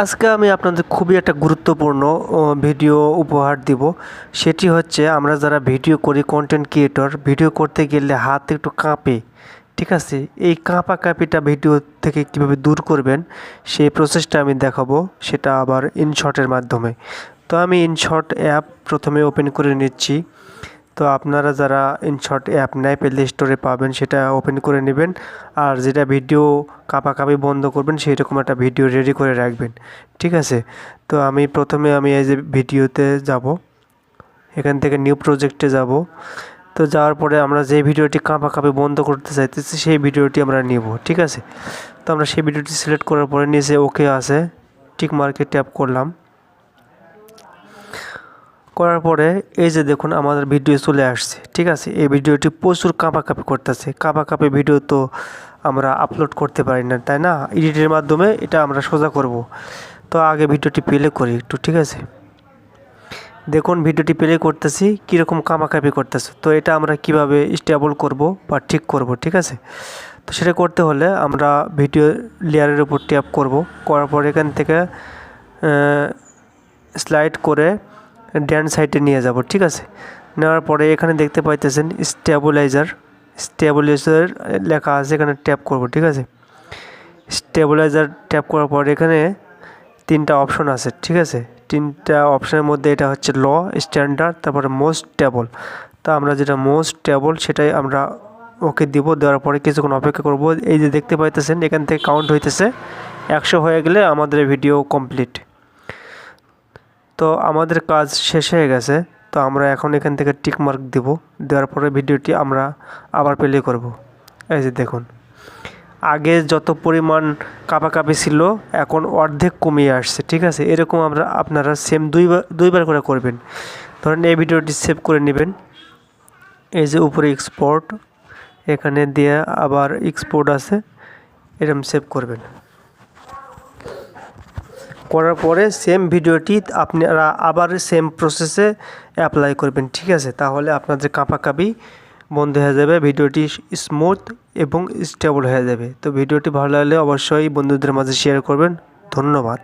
আজকে আমি আপনাদের খুবই একটা গুরুত্বপূর্ণ ভিডিও উপহার দিব। সেটি হচ্ছে আমরা যারা ভিডিও করি কন্টেন্ট ক্রিয়েটর ভিডিও করতে গেলে হাত একটু কাঁপে, ঠিক আছে? এই কাঁপা কাঁপিটা ভিডিও থেকে কীভাবে দূর করবেন, সেই প্রসেসটা আমি দেখাবো, সেটা আবার ইনশটের মাধ্যমে। তো আমি ইনশট অ্যাপ প্রথমে ওপেন করে নিচ্ছি। তো আপনারা যারা ইনশট অ্যাপ নেয় প্লে স্টোরে পাবেন, সেটা ওপেন করে নেবেন। আর যেটা ভিডিও কাঁপাকাঁপি বন্ধ করবেন সেই রকম একটা ভিডিও রেডি করে রাখবেন। ঠিক আছে? তো আমি প্রথমে আমি এই যে ভিডিওতে যাব। এখান থেকে নিউ প্রজেক্টে যাব। তো যাওয়ার পরে আমরা যে ভিডিওটি কাঁপাকাঁপি বন্ধ করতে চাইতেছি, সেই ভিডিওটি আমরা নিব। ঠিক আছে? তো আমরা সেই ভিডিওটি সিলেক্ট করার পরে নিচে ওকে আছে। টিক মার্কে ট্যাপ করলাম। করার পরে এই যে দেখুন আমাদের ভিডিও চলে আসছে, ঠিক আছে? এই ভিডিওটি প্রচুর কাঁপাকাঁপি করতেছে। কাঁপাকাঁপি ভিডিও তো আমরা আপলোড করতে পারি না, তাই না? এডিটের মাধ্যমে এটা আমরা সোজা করব। তো আগে ভিডিওটি প্লে করি একটু, ঠিক আছে? দেখুন ভিডিওটি প্লে করতেছি, কীরকম কাঁপাকাঁপি করতেছে। তো এটা আমরা কীভাবে স্টেবল করব বা ঠিক করব, ঠিক আছে? তো সেটা করতে হলে আমরা ভিডিও লেয়ারের উপর ট্যাপ করব। করার পর এখান থেকে স্লাইড করে ড্যান সাইডে নিয়ে যাব, ঠিক আছে? নেওয়ার পরে এখানে দেখতে পাইতেছেন স্টেবিলাইজার। স্টেবিলাইজার লেখা আছে, এখানে ট্যাপ করব, ঠিক আছে? স্টেবিলাইজার ট্যাপ করার পর এখানে তিনটা অপশন আছে, ঠিক আছে? তিনটা অপশনের মধ্যে এটা হচ্ছে ল, স্ট্যান্ডার্ড, তারপরে মোস্ট স্টেবল তা আমরা যেটা মোস্ট স্টেবল সেটাই আমরা ওকে দিব, দেওয়ার পরে কিছুক্ষণ অপেক্ষা করব। এই যে দেখতে পাইতেছেন, এখান থেকে কাউন্ট হইতেছে। একশো হয়ে গেলে আমাদের ভিডিও কমপ্লিট। তো আমাদের কাজ শেষ হয়ে গেছে, তো আমরা এখন এখান থেকে টিক মার্ক দেব, দেওয়ার পরে ভিডিওটি আমরা আবার প্লে করব। এই যে দেখুন, আগে যত পরিমাণ কাঁপাকাঁপি ছিল, এখন অর্ধেক কমিয়ে আসছে, ঠিক আছে? এরকম আমরা আপনারা সেম দুইবার দুইবার করে করবেন। ধরেন এই ভিডিওটি সেভ করে নেবেন। এই যে উপরে এক্সপোর্ট এখানে দিয়ে আবার এক্সপোর্ট আছে এরকম সেভ করবেন। করার পরে সেম ভিডিওটি আপনারা আবার সেম প্রসেসে অ্যাপ্লাই করবেন। ঠিক আছে? তাহলে আপনাদের কাঁপাকাঁপি বন্ধ হয়ে যাবে, ভিডিওটি স্মুথ এবং স্টেবল হয়ে যাবে। তো ভিডিওটি ভালো লাগলে অবশ্যই বন্ধুদের মাঝে শেয়ার করবেন। ধন্যবাদ।